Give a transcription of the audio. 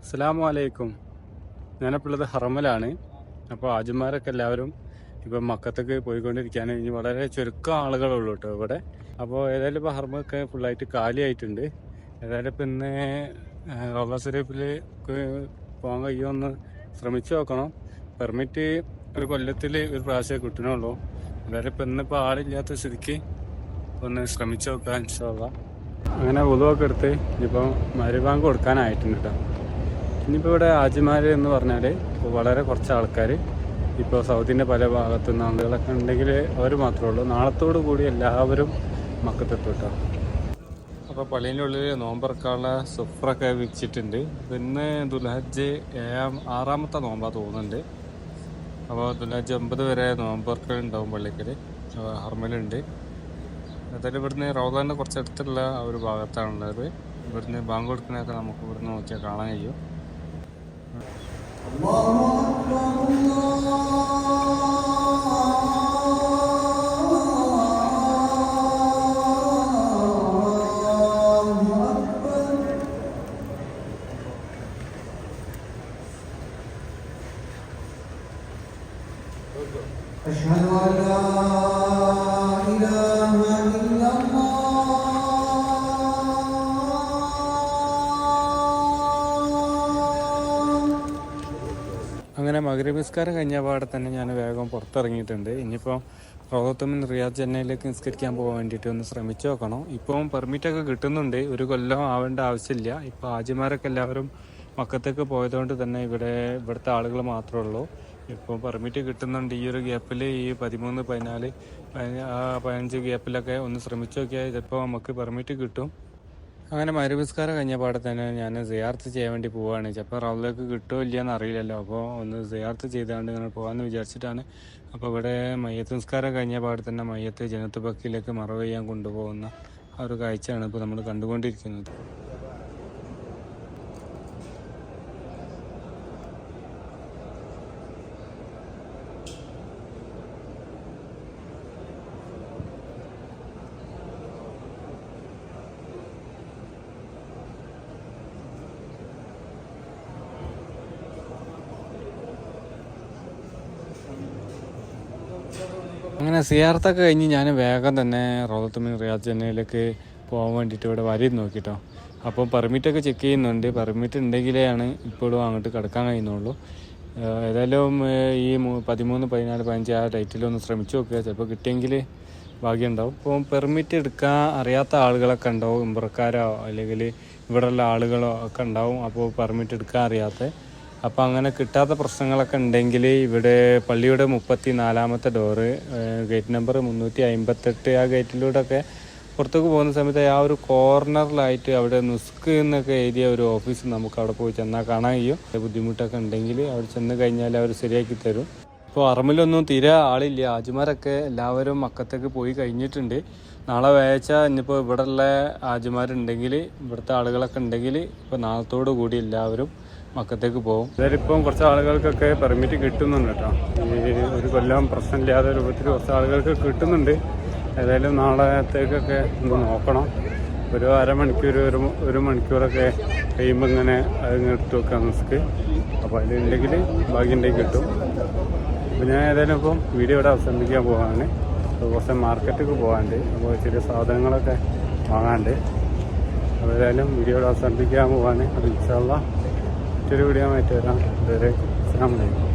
അസ്സലാമു അലൈക്കും ഞാനപ്പോഴത് ഹറമലാണ്. അപ്പോൾ ആജന്മാരൊക്കെ എല്ലാവരും ഇപ്പം മക്കത്തേക്ക് പോയിക്കൊണ്ടിരിക്കുകയാണ് ഇനി വളരെ ചുരുക്കം ആളുകളുള്ളൂ കേട്ടോ ഇവിടെ. അപ്പോൾ ഏതായാലും ഇപ്പോൾ ഹറമൊക്കെ ഫുള്ളായിട്ട് കാലിയായിട്ടുണ്ട്. ഏതായാലും ഇപ്പം ഇന്ന് റോള ഷെരീഫിൽ പോകാൻ കഴിയുമെന്ന് ശ്രമിച്ചു നോക്കണം. പെർമിറ്റ് ഒരു കൊല്ലത്തിൽ ഒരു പ്രാവശ്യം കിട്ടണുള്ളൂ. ഏതായാലും ഇപ്പം ഇന്നിപ്പോൾ ആളില്ലാത്ത സ്ഥിതിക്ക് ഒന്ന് ശ്രമിച്ചു നോക്കാൻ ശ്രമ അങ്ങനെ ഉതവൊക്കെ എടുത്ത് ഇനിയിപ്പോൾ മരുഭാങ്ക് കൊടുക്കാനായിട്ടുണ്ട് കേട്ടോ ഇനിയിപ്പോൾ ഇവിടെ ആജിമാർ എന്ന് പറഞ്ഞാൽ വളരെ കുറച്ച് ആൾക്കാർ ഇപ്പോൾ സൗത്തിന്റെ പല ഭാഗത്തു നിന്ന് ആളുകളൊക്കെ ഉണ്ടെങ്കിൽ അവർ മാത്രമേ ഉള്ളൂ. നാളത്തോടു കൂടി എല്ലാവരും മക്കത്തെത്തും കേട്ടോ. അപ്പോൾ പള്ളീന്റെ ഉള്ളിൽ നോമ്പറക്കാനുള്ള സുഫ്രൊക്കെ വിരിച്ചിട്ടുണ്ട്. പിന്നെ ദുൽഹജ്ജ് ഏഴാം ആറാമത്തെ നോമ്പാ തോന്നുന്നുണ്ട്. അപ്പോൾ ദുൽഹജ്ജ് ഒമ്പത് വരെ നോമ്പറക്കൾ ഉണ്ടാവും പള്ളിക്കൽ ഹർമലുണ്ട് അതായത് ഇവിടുന്ന് റൗദാന്റെ കുറച്ച് അടുത്തുള്ള ഒരു ഭാഗത്താണുള്ളത്. ഇവിടുന്ന് ബാങ്ക് നമുക്ക് ഇവിടുന്ന് നോക്കിയാൽ കാണാൻ കഴിയും. أشهد أن لا അങ്ങനെ മകരീബ് നിസ്കാരം കഴിഞ്ഞ പാടെ തന്നെ ഞാൻ വേഗം പുറത്തിറങ്ങിയിട്ടുണ്ട്. ഇനിയിപ്പോൾ റോഹത്തമിൻ റിയാദ് ചെന്നൈയിലേക്ക് നിസ്കരിക്കാൻ പോകാൻ വേണ്ടിയിട്ട് ഒന്ന് ശ്രമിച്ചു നോക്കണം. ഇപ്പം പെർമിറ്റൊക്കെ കിട്ടുന്നുണ്ട്. ഒരു കൊല്ലം ആവേണ്ട ആവശ്യമില്ല. ഇപ്പോൾ ആജിമാരൊക്കെ എല്ലാവരും മക്കത്തേക്ക് പോയതുകൊണ്ട് തന്നെ ഇവിടെ ഇവിടുത്തെ ആളുകൾ മാത്രമേ ഉള്ളൂ. ഇപ്പോൾ പെർമിറ്റ് കിട്ടുന്നുണ്ട്. ഈ ഒരു ഗ്യാപ്പിൽ ഈ പതിമൂന്ന് പതിനാല് പതിനഞ്ച് ഗ്യാപ്പിലൊക്കെ ഒന്ന് ശ്രമിച്ചു നോക്കിയാൽ ചിലപ്പോൾ നമുക്ക് പെർമിറ്റ് കിട്ടും. അങ്ങനെ മരുപുസ്കാരം കഴിഞ്ഞ പാടെ തന്നെ ഞാൻ സിയാർത്ത് ചെയ്യാൻ വേണ്ടി പോവാണ്. ചിലപ്പോൾ റൗലേക്ക് കിട്ടുമോ ഇല്ലയെന്ന് അറിയില്ലല്ലോ. അപ്പോൾ ഒന്ന് സിയാർത്ത് ചെയ്താണ്ട് ഇങ്ങനെ പോകാമെന്ന് വിചാരിച്ചിട്ടാണ്. അപ്പോൾ ഇവിടെ മയ്യത്ത് നിസ്കാരം കഴിഞ്ഞ പാടെ തന്നെ മയ്യത്ത് ജനത്ത് ബക്കിലേക്ക് മറവ് ചെയ്യാൻ കൊണ്ടുപോകുന്ന ആ ഒരു കാഴ്ചയാണ് ഇപ്പോൾ നമ്മൾ കണ്ടുകൊണ്ടിരിക്കുന്നത്. അങ്ങനെ സിയാർത്തൊക്കെ കഴിഞ്ഞ് ഞാൻ വേഗം തന്നെ റോദത്തുമിൻ റിയാദ് ചെന്നൈയിലേക്ക് പോകാൻ വേണ്ടിയിട്ട് ഇവിടെ വരി നോക്കിട്ടോ. അപ്പോൾ പെർമിറ്റൊക്കെ ചെക്ക് ചെയ്യുന്നുണ്ട്. പെർമിറ്റ് ഉണ്ടെങ്കിലാണ് ഇപ്പോഴും അങ്ങോട്ട് കിടക്കാൻ കഴിയുന്നുള്ളൂ. ഏതായാലും ഈ പതിമൂന്ന് പതിനാല് പതിനഞ്ച് ആ ഡേറ്റിലൊന്ന് ശ്രമിച്ചു നോക്കുക. ചിലപ്പോൾ കിട്ടിയെങ്കിൽ ഭാഗ്യമുണ്ടാവും. ഇപ്പോൾ പെർമിറ്റ് എടുക്കാൻ അറിയാത്ത ആളുകളൊക്കെ ഉണ്ടാവും. ഇമ്പ്രക്കാരോ അല്ലെങ്കിൽ ഇവിടെയുള്ള ആളുകളോ ഒക്കെ ഉണ്ടാവും. അപ്പോൾ പെർമിറ്റ് എടുക്കാൻ അറിയാത്ത അപ്പോൾ അങ്ങനെ കിട്ടാത്ത പ്രശ്നങ്ങളൊക്കെ ഉണ്ടെങ്കിൽ ഇവിടെ പള്ളിയുടെ മുപ്പത്തി നാലാമത്തെ ഡോറ് ഗേറ്റ് നമ്പർ മുന്നൂറ്റി അമ്പത്തെട്ട് ആ ഗേറ്റിലൂടെയൊക്കെ പുറത്തേക്ക് പോകുന്ന സമയത്ത് ആ ഒരു കോർണറിലായിട്ട് അവിടെ നുസ്ക് എന്നൊക്കെ എഴുതിയ ഒരു ഓഫീസ് നമുക്ക് അവിടെ പോയി ചെന്നാൽ കാണാൻ കഴിയും. ബുദ്ധിമുട്ടൊക്കെ ഉണ്ടെങ്കിൽ അവിടെ ചെന്ന് കഴിഞ്ഞാൽ അവർ ശരിയാക്കി തരും. ഇപ്പോൾ അറമിലൊന്നും തീരെ ആളില്ല. ആജുമാരൊക്കെ എല്ലാവരും മക്കത്തേക്ക് പോയി കഴിഞ്ഞിട്ടുണ്ട്. നാളെ വേഴ്ച ഇനിയിപ്പോൾ ഇവിടെയുള്ള ആജുമാരുണ്ടെങ്കിൽ ഇവിടുത്തെ ആളുകളൊക്കെ ഉണ്ടെങ്കിൽ ഇപ്പോൾ നാളത്തോടു കൂടി എല്ലാവരും മക്കത്തേക്ക് പോകും. ഇപ്പം കുറച്ച് ആളുകൾക്കൊക്കെ പെർമിറ്റ് കിട്ടുന്നുണ്ട് കേട്ടോ. ഈ ഒരു കൊല്ലം പ്രശ്നമില്ലാത്ത രൂപത്തിൽ കുറച്ച് ആളുകൾക്ക് കിട്ടുന്നുണ്ട്. ഏതായാലും നാളത്തേക്കൊക്കെ ഒന്ന് നോക്കണം. ഒരു അരമണിക്കൂർ ഒരു ഒരു മണിക്കൂറൊക്കെ കഴിയുമ്പോൾ ഇങ്ങനെ അത് എടുത്തു വെക്കാം റിസ്ക് അപ്പോൾ അതിലുണ്ടെങ്കിൽ ഭാഗ്യമുണ്ടെങ്കിൽ കിട്ടും. അപ്പോൾ ഞാൻ ഏതായാലും ഇപ്പം വീഡിയോ ഇവിടെ അവസാനിപ്പിക്കാൻ പോകാണ് അപ്പോൾ കുറച്ച് മാർക്കറ്റിലേക്ക് പോകാണ്ട് അപ്പോൾ ചെറിയ സാധനങ്ങളൊക്കെ വാങ്ങാണ്ട്. അപ്പോൾ ഏതായാലും വീഡിയോ ഇവിടെ അവസാനിപ്പിക്കാൻ പോകാണ് അപ്പോൾ ഇൻഷാല്ല മറ്റൊരു വീഡിയോ ആയിട്ട് വരാം. ഇതുവരെ അസ്സാം വലൈക്കും